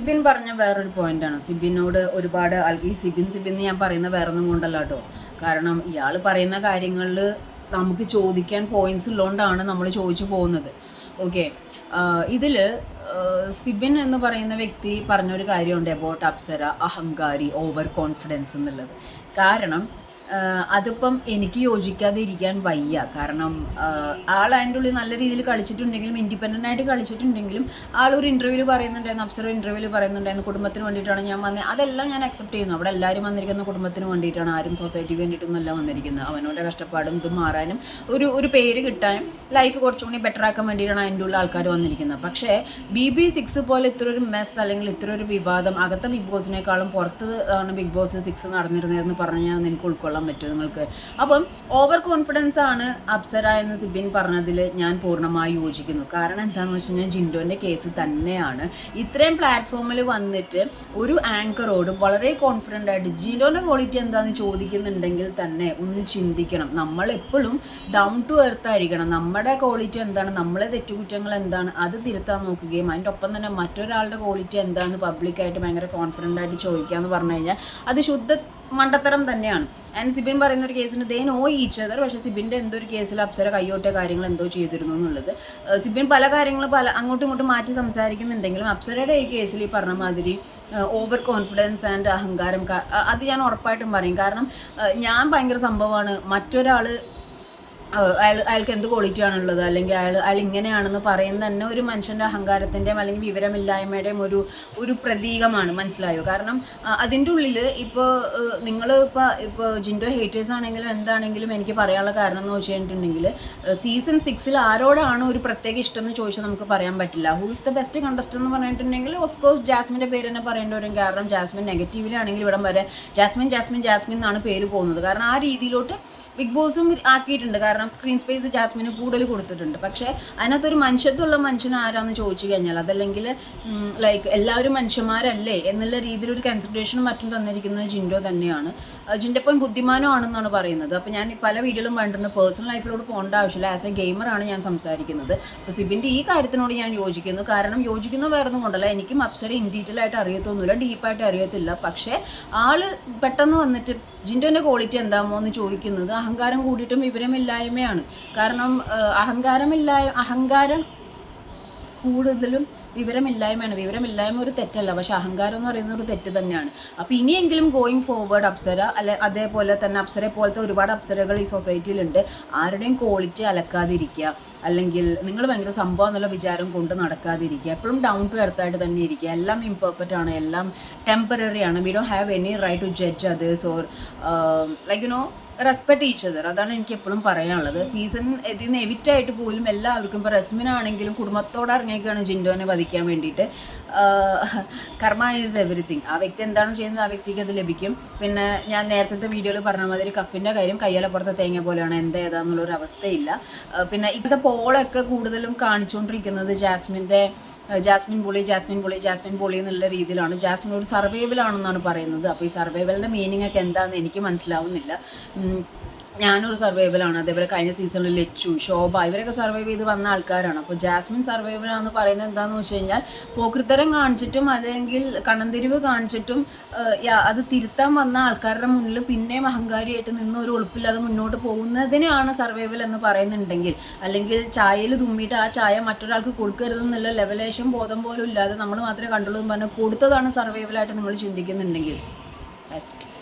സിബിൻ പറഞ്ഞ വേറൊരു പോയിന്റാണ് സിബിനോട് ഒരുപാട് ഈ സിബിൻ സിബിൻ ഞാൻ പറയുന്ന വേറൊന്നും കൊണ്ടല്ല കേട്ടോ. കാരണം ഇയാൾ പറയുന്ന കാര്യങ്ങളിൽ നമുക്ക് ചോദിക്കാൻ പോയിന്റ്സ് ഉള്ളതുകൊണ്ടാണ് നമ്മൾ ചോദിച്ചു പോകുന്നത്. ഓക്കെ ഇതിൽ സിബിൻ എന്ന് പറയുന്ന വ്യക്തി പറഞ്ഞൊരു കാര്യമുണ്ട് അബൌട്ട് അപ്സര അഹങ്കാരി ഓവർ കോൺഫിഡൻസ് എന്നുള്ളത്. കാരണം അതിപ്പം എനിക്ക് യോജിക്കാതെ ഇരിക്കാൻ വയ്യ. കാരണം ആൾ അതിന്റെ ഉള്ളിൽ നല്ല രീതിയിൽ കളിച്ചിട്ടുണ്ടെങ്കിലും ഇൻഡിപെൻഡന്റ് ആയിട്ട് കളിച്ചിട്ടുണ്ടെങ്കിലും ആൾ ഒരു ഇന്റർവ്യൂവിൽ പറയുന്നുണ്ടായിരുന്നു അപ്സർ ഇന്റർവ്യൂവിൽ പറയുന്നുണ്ടായിരുന്നു കുടുംബത്തിന് വേണ്ടിയിട്ടാണ് ഞാൻ വന്നത് അതെല്ലാം ഞാൻ അക്സെപ്റ്റ് ചെയ്യുന്നു. അവിടെ എല്ലാവരും വന്നിരിക്കുന്ന കുടുംബത്തിന് വേണ്ടിയിട്ടാണ് ആരും സൊസൈറ്റിക്ക് വേണ്ടിയിട്ടൊന്നുമല്ല വന്നിരിക്കുന്നത്. അവനോട് കഷ്ടപ്പാടും ഇത് മാറാനും ഒരു ഒരു പേര് കിട്ടാനും ലൈഫ് കുറച്ചും കൂടി ബെറ്റർ ആക്കാൻ വേണ്ടിയിട്ടാണ് അതിന്റെ ഉള്ള ആൾക്കാർ വന്നിരിക്കുന്നത്. പക്ഷേ ബി ബി സിക്സ് പോലെ ഇത്ര ഒരു മെസ് അല്ലെങ്കിൽ ഇത്ര ഒരു വിവാദം അകത്തെ ബിഗ് ബോസിനേക്കാളും പുറത്ത് ആണ് ബിഗ് ബോസ് സിക്സ് നടന്നിരുന്നതെന്ന് പറഞ്ഞാൽ നിനക്ക് ഉൾക്കൊള്ളാൻ പറ്റും നിങ്ങൾക്ക്? അപ്പം ഓവർ കോൺഫിഡൻസ് ആണ് അപ്സര എന്ന് സിബിൻ പറഞ്ഞതിൽ ഞാൻ പൂർണമായി യോജിക്കുന്നു. കാരണം എന്താണെന്ന് വെച്ച് കഴിഞ്ഞാൽ ജിൻഡോന്റെ കേസ് തന്നെയാണ്. ഇത്രയും പ്ലാറ്റ്ഫോമിൽ വന്നിട്ട് ഒരു ആങ്കറോട് വളരെ കോൺഫിഡന്റ് ആയിട്ട് ജിൻഡോന്റെ ക്വാളിറ്റി എന്താണെന്ന് ചോദിക്കുന്നുണ്ടെങ്കിൽ തന്നെ ഒന്ന് ചിന്തിക്കണം. നമ്മൾ എപ്പോഴും ഡൗൺ ടു എർത്ത് ആയിരിക്കണം. നമ്മുടെ ക്വാളിറ്റി എന്താണ്? നമ്മളെ തെറ്റുകുറ്റങ്ങൾ എന്താണ്? അത് തിരുത്താൻ നോക്കുകയും അതിന്റെ ഒപ്പം തന്നെ മറ്റൊരാളുടെ ക്വാളിറ്റി എന്താണെന്ന് പബ്ലിക്കായിട്ട് ഭയങ്കര കോൺഫിഡന്റ് ആയിട്ട് ചോദിക്കുക എന്ന് പറഞ്ഞു കഴിഞ്ഞാൽ അത് ശുദ്ധ മണ്ടത്തരം തന്നെയാണ്. ആൻഡ് സിബിൻ പറയുന്ന ഒരു കേസിന് ദേ നോ ഈച്ച് അതർ പക്ഷേ സിബിന്റെ എന്തൊരു കേസിൽ അപ്സര കയ്യോട്ടെ കാര്യങ്ങൾ എന്തോ ചെയ്തിരുന്നു എന്നുള്ളത്. സിബിൻ പല കാര്യങ്ങളും പല അങ്ങോട്ടും ഇങ്ങോട്ടും മാറ്റി സംസാരിക്കുന്നുണ്ടെങ്കിലും അപ്സരയുടെ ഈ കേസിൽ ഈ പറഞ്ഞ മാതിരി ഓവർ കോൺഫിഡൻസ് ആൻഡ് അഹങ്കാരം അത് ഞാൻ ഉറപ്പായിട്ടും പറയും. കാരണം ഞാൻ ഭയങ്കര സംഭവമാണ് മറ്റൊരാൾ അയാൾ അയാൾക്ക് എന്ത് ക്വാളിറ്റി ആണുള്ളത്? അല്ലെങ്കിൽ അയാൾ അയാൾ ഇങ്ങനെയാണെന്ന് പറയുന്ന തന്നെ ഒരു മനുഷ്യന്റെ അഹങ്കാരത്തിന്റെയും അല്ലെങ്കിൽ വിവരമില്ലായ്മയുടെയും ഒരു ഒരു പ്രതീകമാണ്. മനസ്സിലായോ? കാരണം അതിന്റെ ഉള്ളിൽ ഇപ്പോൾ നിങ്ങൾ ഇപ്പോൾ ഇപ്പോൾ ജിൻഡോ ഹേറ്റേഴ്സ് ആണെങ്കിലും എന്താണെങ്കിലും എനിക്ക് പറയാനുള്ള കാരണം എന്ന് വെച്ച് കഴിഞ്ഞിട്ടുണ്ടെങ്കിൽ സീസൺ സിക്സിൽ ആരോടാണ് ഒരു പ്രത്യേക ഇഷ്ടം എന്ന് ചോദിച്ചാൽ നമുക്ക് പറയാൻ പറ്റില്ല. Who is the best contester എന്ന് പറഞ്ഞിട്ടുണ്ടെങ്കിൽ ഓഫ് കോഴ്സ് ജാസ്മിന്റെ പേര് തന്നെ പറയേണ്ടി വരും കാരണം ജാസ്മിൻ നെഗറ്റീവിലാണെങ്കിൽ ഇവിടം വരെ ജാസ്മിൻ ജാസ്മിൻ ജാസ്മിൻ എന്നാണ് പേര് പോകുന്നത്. കാരണം ആ രീതിയിലോട്ട് ബിഗ് ബോസും ആക്കിയിട്ടുണ്ട്. കാരണം സ്ക്രീൻ സ്പേസ് ജാസ്മിന് കൂടുതൽ കൊടുത്തിട്ടുണ്ട്. പക്ഷേ അതിനകത്തൊരു മനുഷ്യത്വമുള്ള മനുഷ്യൻ ആരാന്ന് ചോദിച്ചു കഴിഞ്ഞാൽ അതല്ലെങ്കിൽ ലൈക്ക് എല്ലാവരും മനുഷ്യന്മാരല്ലേ എന്നുള്ള രീതിയിലൊരു കൺസിഡറേഷനും മറ്റും തന്നിരിക്കുന്നത് ജിൻഡോ തന്നെയാണ്. ജിന്റെ ജിൻഡോപ്പം ബുദ്ധിമാനോ ആണെന്നാണ് പറയുന്നത്. അപ്പോൾ ഞാൻ പല വീഡിയോയിലും കണ്ടിട്ടുണ്ട്. പേഴ്സണൽ ലൈഫിലോട് പോകേണ്ട ആവശ്യമില്ല. ആസ് എ ഗെയിമറാണ് ഞാൻ സംസാരിക്കുന്നത്. അപ്പോൾ സിബിന്റെ ഈ കാര്യത്തിനോട് ഞാൻ യോജിക്കുന്നു. കാരണം യോജിക്കുന്ന വേറെ ഒന്നും കൊണ്ടല്ല. എനിക്കും അപ്സരെ ഇൻ ഡീറ്റെയിൽ ആയിട്ട് അറിയത്തൊന്നുമില്ല. ഡീപ്പായിട്ട് അറിയത്തില്ല. പക്ഷേ ആൾ പെട്ടെന്ന് വന്നിട്ട് ജിൻഡോന്റെ ക്വാളിറ്റി എന്താമോ? എന്ന് ചോദിക്കുന്നത്. അഹങ്കാരം കൂടിയിട്ടും വിവരമില്ലായ്മയാണ് കാരണം അഹങ്കാരമില്ലായ അഹങ്കാരം കൂടുതലും വിവരമില്ലായ്മയാണ്. വിവരമില്ലായ്മ ഒരു തെറ്റല്ല പക്ഷെ അഹങ്കാരം എന്ന് പറയുന്ന ഒരു തെറ്റ് തന്നെയാണ്. അപ്പോൾ ഇനിയെങ്കിലും ഗോയിങ് ഫോർവേഡ് അപ്സര അല്ലെ അതേപോലെ തന്നെ അപ്സരെ പോലത്തെ ഒരുപാട് അപ്സരകൾ ഈ സൊസൈറ്റിയിലുണ്ട് ആരുടെയും ക്വാളിറ്റി അലക്കാതിരിക്കുക. അല്ലെങ്കിൽ നിങ്ങൾ ഭയങ്കര സംഭവം എന്നുള്ള വിചാരം കൊണ്ട് നടക്കാതിരിക്കുക. എപ്പോഴും ഡൗൺ ടു എർത്തായിട്ട് തന്നെ ഇരിക്കുക. എല്ലാം ഇംപെർഫെക്റ്റ് ആണ്. എല്ലാം ടെമ്പററി ആണ്. We do have any right to judge others or like you know respect each other അതാണ് എനിക്ക് എപ്പോഴും പറയാനുള്ളത്. സീസൺ ഇതിൽ നിന്ന് എവിറ്റ് ആയിട്ട് പോലും എല്ലാവർക്കും ഇപ്പോൾ റസ്മിനാണെങ്കിലും കുടുംബത്തോടെ ഇറങ്ങിയേക്കാണ് ജിൻഡോനെ വധിക്കാൻ വേണ്ടിയിട്ട്. കർമ്മ ഈസ് എവറിത്തിങ് ആ വ്യക്തി എന്താണ് ചെയ്യുന്നത് ആ വ്യക്തിക്ക് അത് ലഭിക്കും. പിന്നെ ഞാൻ നേരത്തെ വീഡിയോയിൽ പറഞ്ഞ മാതിരി കപ്പിന്റെ കാര്യം കയ്യാലപ്പുറത്തെ തേങ്ങ പോലെയാണ്. എന്താ ഏതാന്നുള്ളൊരു അവസ്ഥയില്ല. പിന്നെ ഇപ്പോഴത്തെ പോളൊക്കെ കൂടുതലും കാണിച്ചുകൊണ്ടിരിക്കുന്നത് ജാസ്മിന്റെ ജാസ്മിൻ പൊളി ജാസ്മിൻ പൊളി ജാസ്മിൻ പൊളി എന്നുള്ള രീതിയിലാണ്. ജാസ്മിൻ ഒരു സർവൈവൽ ആണെന്നാണ് പറയുന്നത്. അപ്പോൾ ഈ സർവൈവലിന്റെ മീനിങ് ഒക്കെ എന്താണെന്ന് എനിക്ക് മനസ്സിലാവുന്നില്ല. ഞാനൊരു സർവൈവലാണ് അതേപോലെ കഴിഞ്ഞ സീസണിൽ ലച്ചു ശോഭ ഇവരൊക്കെ സർവൈവ് ചെയ്ത് വന്ന ആൾക്കാരാണ്. അപ്പോൾ ജാസ്മിൻ സർവൈവലാണെന്ന് പറയുന്നത് എന്താണെന്ന് വെച്ച് കഴിഞ്ഞാൽ പോക്രിത്തരം കാണിച്ചിട്ടും അല്ലെങ്കിൽ കണ്ണന്തിരിവ് കാണിച്ചിട്ടും അത് തിരുത്താൻ വന്ന ആൾക്കാരുടെ മുന്നിൽ പിന്നെയും അഹങ്കാരിയായിട്ട് നിന്ന് ഒരു ഒളിപ്പില്ലാതെ മുന്നോട്ട് പോകുന്നതിനാണ് സർവൈവൽ എന്ന് പറയുന്നുണ്ടെങ്കിൽ. അല്ലെങ്കിൽ ചായയിൽ തുമ്മിയിട്ട് ആ ചായ മറ്റൊരാൾക്ക് കൊടുക്കരുതെന്നുള്ള ലെവലേഷൻ ബോധം പോലും ഇല്ലാതെ നമ്മൾ മാത്രമേ കണ്ടുള്ളൂ എന്ന് പറഞ്ഞാൽ കൊടുത്തതാണ് സർവൈവലായിട്ട് നിങ്ങൾ ചിന്തിക്കുന്നുണ്ടെങ്കിൽ. ബെസ്റ്റ്